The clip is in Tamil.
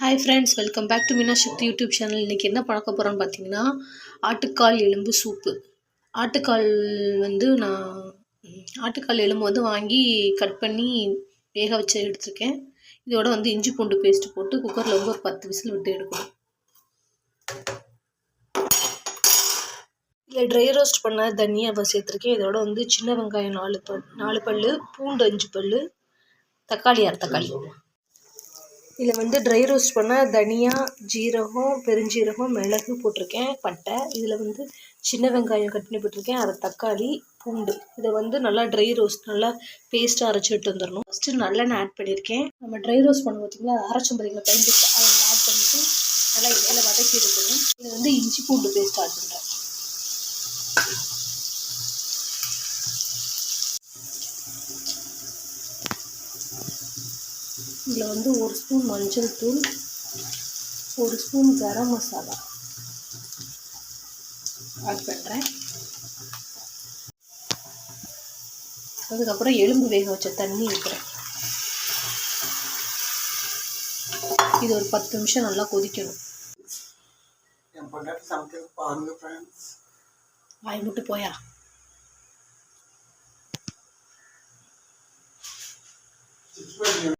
Hi friends welcome back to Meena Sakthi YouTube channel இன்றைக்கி என்ன பார்க்க போகிறோன்னு பார்த்தீங்கன்னா ஆட்டுக்கால் எலும்பு சூப்பு. ஆட்டுக்கால் வந்து நான் ஆட்டுக்கால் எலும்பு வந்து வாங்கி கட் பண்ணி வேக வச்சு எடுத்திருக்கேன். இதோட வந்து இஞ்சி பூண்டு பேஸ்ட் போட்டு குக்கரில் வந்து ஒரு பத்து விசில் விட்டு எடுக்கணும். இதில் ட்ரை ரோஸ்ட் பண்ண தனியாக சேர்த்துருக்கேன். இதோட வந்து சின்ன வெங்காயம் நாலு பல் நாலு பல் பூண்டு அஞ்சு பல் தக்காளி அரை தக்காளி. இதில் வந்து ட்ரை ரோஸ்ட் பண்ண தனியா ஜீரகம் பெருஞ்சீரகம் மிளகு போட்டிருக்கேன் பட்டை. இதில் வந்து சின்ன வெங்காயம் கட் பண்ணி போட்டிருக்கேன். அதை தக்காளி பூண்டு. இதை வந்து நல்லா ட்ரை ரோஸ்ட் நல்லா பேஸ்ட்டாக அரைச்சி விட்டு வந்துடணும் ஃபஸ்ட்டு நல்லெண்ணெய் ஆட் பண்ணியிருக்கேன். நம்ம ட்ரை ரோஸ்ட் பண்ண பார்த்தீங்கன்னா அரைச்சம் பார்த்தீங்களா பயன்படுத்தி அதை ஆட் பண்ணிவிட்டு நல்லா இலையில வதக்கி எடுக்கணும். இதில் வந்து இஞ்சி பூண்டு பேஸ்ட் ஆட் பண்ணுறேன் இதில் வந்து ஒரு ஸ்பூன் மஞ்சள் தூள் ஒரு ஸ்பூன் கரம் மசாலா. ஆட் பண்ணுறேன் அதுக்கப்புறம் எலும்பு வேக வச்ச தண்ணி ஊற்றுறேன் இது ஒரு பத்து நிமிஷம் நல்லா கொதிக்கணும். வாய் விட்டு போயா?